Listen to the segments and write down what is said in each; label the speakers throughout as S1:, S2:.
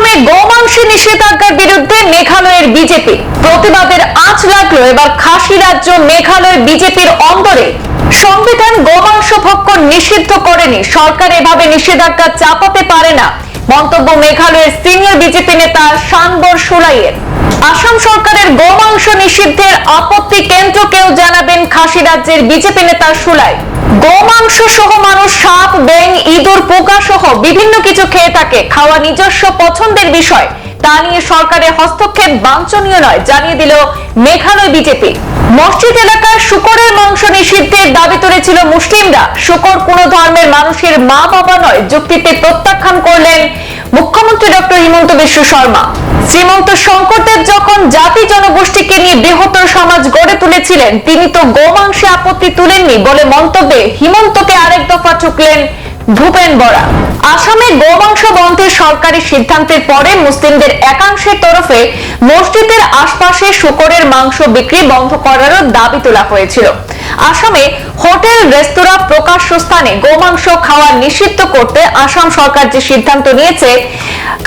S1: আসামে গোমাংসে নিষেধাজ্ঞার বিরুদ্ধে মেঘালয়ের বিজেপি। প্রতিবাদের আঁচ লাগল এবার খাসি রাজ্য মেঘালয়ের বিজেপির অন্দরে। সংবিধান গোমাংস ভক্ষণ নিষিদ্ধ করেনি। সরকার এভাবে নিষেধাজ্ঞা চাপাতে পারে না। মন্তব্য মেঘালয়ের সিনিয়র বিজেপি নেতা শানবর সুলাইয়ের। আসাম সরকারের গোমাংস নিষিদ্ধের আপত্তি কেন্দ্রকেও জানাবেন খাসি রাজ্যের বিজেপি নেতা সুলাই। গোমাংস সহ মানুষ সাপ ব্যাং ইঁদুর, পোকা সহ বিভিন্ন কিছু খেয়ে থাকে। খাওয়া নিজস্ব পছন্দের বিষয়। তা নিয়ে সরকারের হস্তক্ষেপ বাঞ্ছনীয় নয়, জানিয়ে দিল মেঘালয় বিজেপি। মসজিদ এলাকার শুকরের মাংস নিষিদ্ধের দাবি তুলেছিল মুসলিমরা। শুকর কোন ধর্মের মানুষের মা বাবা নয়, যুক্তিতে প্রত্যাখ্যান করলেন মুখ্যমন্ত্রী ডক্টর হিমন্ত বিশ্ব শর্মা। শ্রীমন্ত শঙ্করদেব যখন জাতি জনগোষ্ঠীকে নিয়ে বৃহত্তর সমাজ গড়ে তুলেছিলেন, তিনি তো গোমাংসে আপত্তি তুলেননি বলে মন্তব্যে হিমন্তকে আরেক দফা ঠুকলেন ভূপেন বরা। আসামে গোমাংস বন্ধের সরকারি সিদ্ধান্তের পরে মুসলিমদের একাংশের তরফে মসজিদের আশপাশে শুকরের মাংস বিক্রি বন্ধ করারও দাবি তোলা হয়েছিল। আসামে হোটেল, রেস্তোরাঁ প্রকাশ্য স্থানে গোমাংস খাওয়া নিষিদ্ধ করতে আসাম সরকার যে সিদ্ধান্ত নিয়েছে,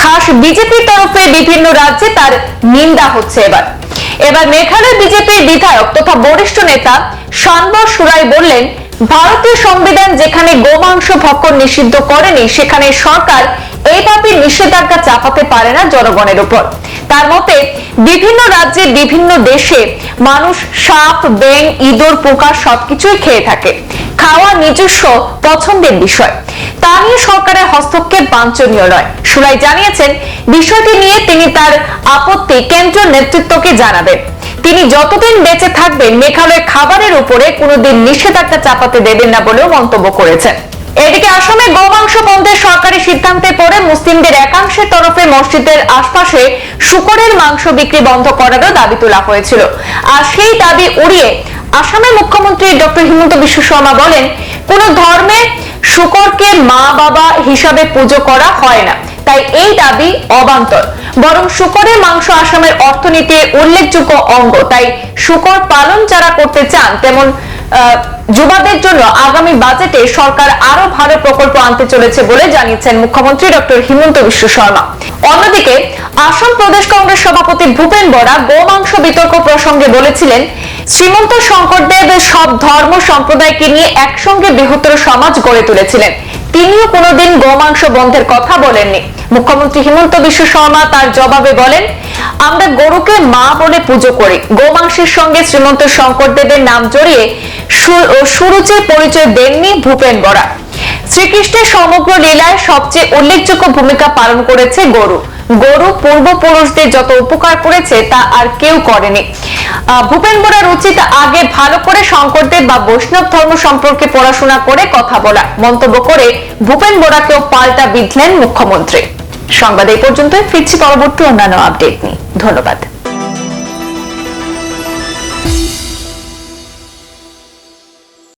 S1: খাস বিজেপির তরফে বিভিন্ন রাজ্যে তার নিন্দা হচ্ছে এবার। এবার মেঘালয় বিজেপির বিধায়ক তথা বরিষ্ঠ নেতা শানবর সুরাই বললেন, ভারতীয় সংবিধান যেখানে গোমাংস ভক্ষণ নিষিদ্ধ করেনি, সেখানে সরকার এইভাবে নিষেধাজ্ঞা চাপাতে পারে না জনগণের উপর। তার মতে, বিভিন্ন রাজ্যে বিভিন্ন দেশে মানুষ সাপ ব্যাং ইঁদুর, পোকা সবকিছুই খেয়ে থাকে। খাওয়া নিজস্ব, পছন্দের বিষয়। তা নিয়ে সরকারের হস্তক্ষেপ বাঞ্ছনীয় নয়। সুরাই জানিয়েছেন, বিষয়টি নিয়ে তিনি তার আপত্তি কেন্দ্র নেতৃত্বকে জানাবেন। তিনি যতদিন বেঁচে থাকবেন মেঘালয় খাবারের উপরে কোনোদিন নিষেধাজ্ঞা চাপাতে দেবেন না বলেও মন্তব্য করেছেন। এদিকে আসামে গোমাংস বন্ধের সরকারি সিদ্ধান্তে পরে মুসলিমদের একাংশের তরফে মসজিদের আশপাশে শুকরের মাংস বিক্রি বন্ধ করারও দাবি তোলা হয়েছিল। আর সেই দাবি উড়িয়ে আসামের মুখ্যমন্ত্রী ডক্টর হিমন্ত বিশ্ব শর্মা বলেন, কোন ধর্মে শুকরকে মা বাবা হিসাবে পুজো করা হয় না। তাই এই দাবি অবান্তর। বরং শুকরের মাংস আসামের অর্থনীতির উল্লেখযোগ্য অঙ্গ। তাই শুকর পালন যারা করতে চান, তেমন যুবাদের জন্য আগামী বাজেটে সরকার আরও ভালো প্রকল্প আনতে চলেছে বলে জানিয়েছেন মুখ্যমন্ত্রী ডক্টর হিমন্ত বিশ্ব শর্মা। অন্যদিকে, আসাম প্রদেশ কংগ্রেস সভাপতি ভূপেন বরা গোমাংস বিতর্ক প্রসঙ্গে বলেছিলেন, শ্রীমন্ত শঙ্করদেব সব ধর্ম সম্প্রদায়কে নিয়ে একসঙ্গে বৃহত্তর সমাজ গড়ে তুলেছিলেন। তিনিও কোনোদিন গোমাংস বন্ধের কথা বলেননি। মুখ্যমন্ত্রী হিমন্ত বিশ্ব শর্মা তার জবাবে বলেন, আমরা গরুকে মা বলে পুজো করি। গোমাংসের সঙ্গে শ্রীমন্ত শঙ্করদেবের নাম জড়িয়ে সুরুচির পরিচয় দেননি ভূপেন বরা। শ্রীকৃষ্ণের সমগ্র লীলায় সবচেয়ে উল্লেখযোগ্য ভূমিকা পালন করেছে গরু। গরু পূর্বপুরুষদের যত উপকার করেছে তা আর কেউ করেনি। ভূপেন বোরার উচিত আগে ভালো করে শঙ্করদেব বা বৈষ্ণব ধর্ম সম্পর্কে পড়াশোনা করে কথা বলা। মন্তব্য করে ভূপেন বোরাকেও পাল্টা বিধলেন মুখ্যমন্ত্রী। সংবাদ এই পর্যন্তই। ফিরছি পরবর্তী অন্যান্য আপডেট নিয়ে। ধন্যবাদ।